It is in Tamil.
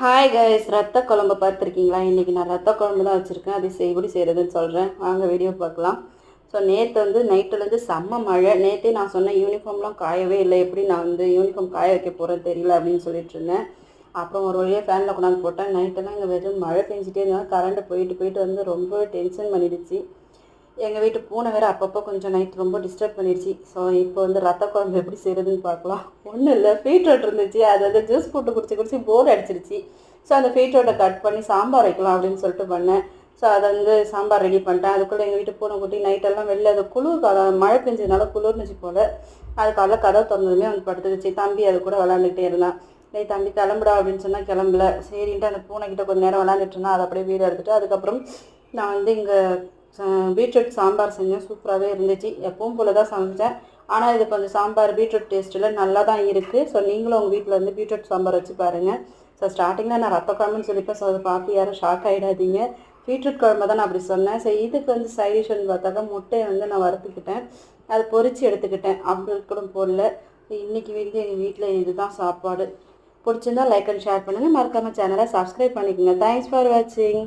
ஹாய் கைஸ் ரத்த குழம்பு பார்த்துருக்கீங்களா? இன்றைக்கி நான் ரத்த குழம்பு தான் வச்சுருக்கேன். அது எப்படி செய்கிறதுன்னு சொல்கிறேன் வாங்க வீடியோ பார்க்கலாம். ஸோ நேற்று வந்து நைட்டுலேருந்து செம்ம மழை. நேற்றே நான் சொன்ன யூனிஃபார்ம்லாம் காயவே இல்லை. எப்படி நான் வந்து யூனிஃபார்ம் காய வைக்க போகிறேன் தெரியல அப்படின்னு சொல்லிட்டு இருந்தேன். அப்புறம் ஒரு வழியாக ஃபேனில் கொண்டாந்து போட்டேன். நைட்டெல்லாம் இங்கே வெறும் மழை பெஞ்சிட்டே இருந்தாலும் கரண்ட்டு போயிட்டு போயிட்டு வந்து ரொம்ப டென்ஷன் பண்ணிடுச்சு. எங்கள் வீட்டு பூனை வேறு அப்பப்போ கொஞ்சம் நைட் ரொம்ப டிஸ்டர்ப் பண்ணிடுச்சு. ஸோ இப்போ வந்து ரத்த குழம்பு எப்படி செய்கிறதுன்னு பார்க்கலாம். ஒன்றும் இல்லை பீட்ரோட் இருந்துச்சு. அது வந்து ஜூஸ் போட்டு குடிச்சு குடிச்சு போர் அடிச்சிருச்சு. ஸோ அந்த பீட்ரோட்டை கட் பண்ணி சாம்பார் வைக்கலாம் அப்படின்னு சொல்லிட்டு பண்ணேன். ஸோ அதை வந்து சாம்பார் ரெடி பண்ணிட்டேன். அதுக்குள்ளே எங்கள் வீட்டு பூனை குட்டி நைட்டெல்லாம் வெளில அது குளிர் காலம் மழை பெஞ்சதுனால குளிர்னுச்சு போல். அது காலைல கதவு திறந்ததுமே வந்து படுத்துருச்சு. தம்பி அது கூட விளாண்டுக்கிட்டே இருந்தான். டேய் தம்பி கிளம்புடா அப்படின்னு சொன்னால் கிளம்பல. சரின்ட்டு அந்த பூனைக்கிட்ட கொஞ்சம் நேரம் விளாண்டுட்டு இருந்தா அதை அப்படியே வீடு எடுத்துகிட்டு அதுக்கப்புறம் நான் வந்து இங்கே பீட்ரூட் சாம்பார் செஞ்சேன். சூப்பராகவே இருந்துச்சு. எப்பவும் போல தான் சமைச்சேன். ஆனால் இது கொஞ்சம் சாம்பார் பீட்ரூட் டேஸ்ட்டில் நல்லா தான் இருக்குது ஸோ நீங்களும் உங்கள் வீட்டில் வந்து பீட்ரூட் சாம்பார் வச்சு பாருங்கள் ஸோ ஸ்டார்டிங்கில் நான் ரத்த குழம்புன்னு சொல்லிப்பேன். ஸோ அதை பார்த்து யாரும் ஷாக் ஆகிடாதீங்க பீட்ரூட் குழம்பு தான் நான் அப்படி சொன்னேன். ஸோ இதுக்கு வந்து சைடிஷ்னு பார்த்தாக்கா முட்டையை வந்து நான் வறுத்துக்கிட்டேன். அது பொறிச்சு எடுத்துக்கிட்டேன். அப்படி கூட போடல. இன்னைக்கு வந்து எங்கள் வீட்டில் இதுதான் சாப்பாடு. பிடிச்சிருந்தா லைக் அண்ட் ஷேர் பண்ணுங்கள் மறக்காம சேனலை சப்ஸ்கிரைப் பண்ணிக்கோங்க. தேங்க்ஸ் ஃபார் வாட்சிங்